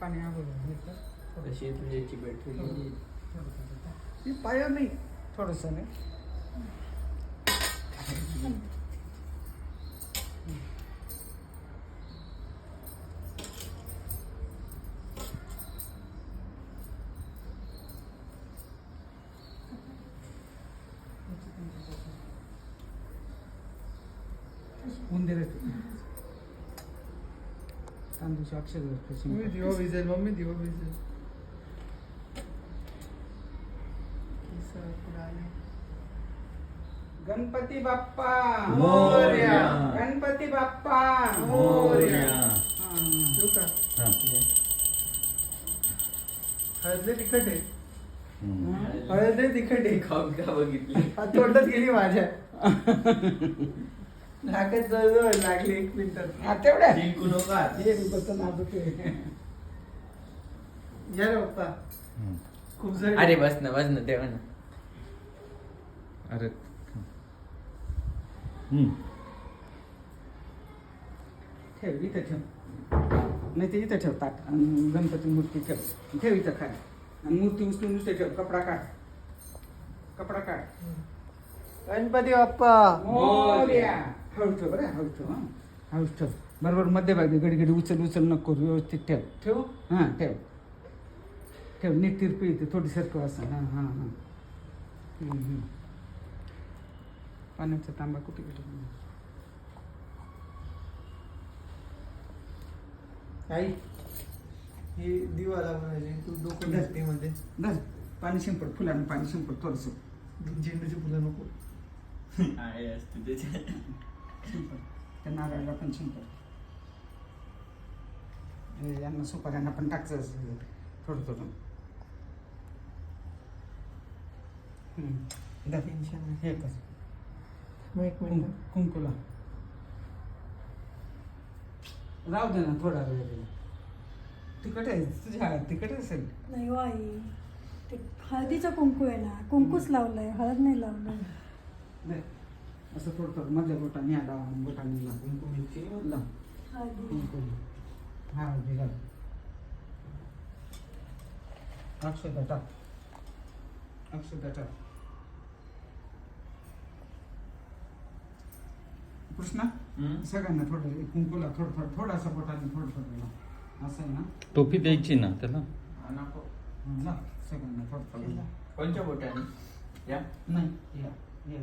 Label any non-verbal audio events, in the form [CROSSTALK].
पाणी आवडलं घेतलं तशी तुझ्याची बॅटरी ती पाया नाही थोडंसं नाही Sandusz, jak się zabezpieczymy? Mój diwo wizel, mamy diwo wizel. Ganpati Bappa Morya Ganpati Bappa Morya ठेवू का हळदले तिखट आहे. हम्म. हळदले तिखट आहे. खाऊ का बघितली तोंडात गेली माझ्या. [LAUGHS] नाकात जवळ लागली एक मिनिटात हा, तेवढ्या जिंकू नका. हे बसतं नाजूक आहे. या रे पप्पा. हम्म. खूप अरे बस ना बस ना तेव्हा ना. अरे. हम्म. ठेव इथं ठेव. नाही ते इथं ठेव ताट. आणि गणपती मूर्ती ठेव. ठेव इथं खाली. आणि मूर्ती उचलून इथं ठेव. कपडा काढ. कपडा काढ. गणपती बाप्पा. मोरया. हळू ठेव बरं हळू ठेव हां. हळू ठेव बरोबर मध्यभागी घडी घडी उचल उचल नको करू व्यवस्थित ठेव. ठेवू? हां ठेव. ठेव नीट तिरपी येते थोडी सरकव असं हां हां. हां. पाण्याचा तांबा कुठे गेला? आई हे दिवा लावण्याचे तू डोकं घालते मध्ये. धर. पाणी शिंपड फुलानं पाणी शिंपड थोडंसं. झेंडूची फुलं नको. आहे असते त्याच्यात शिंपड. त्या नारळाला पण शिंपड. यांना सुपाऱ्यांना पण टाकचं थोडं थोडं. हे कर. कुंकुला. राहू दे ना थोडा वेळ तिकट आहे तुझ्या तिकट असेल. नाही हो आई. ते हळदीचं कुंकू आहे ना कुंकूच लावलंय हळद नाही लावलंय. दे. असं थोडं थोडं मधल्या बोटाने या लावा बोटाने लाव लाव हा हळदी घाल. अक्षता टाक. अक्षता टाक. कृष्णा हम्म? सगळ्यांना थोडं कुंकुला थोडं थोडं थोडासा बोटाने थोडं थोडं लाव. असं आहे ना? टोपी द्यायची ना त्याला? नको. लाव सगळ्यांना थोडं थोडं लाव. कोणत्या बोटाने या. नाही या या.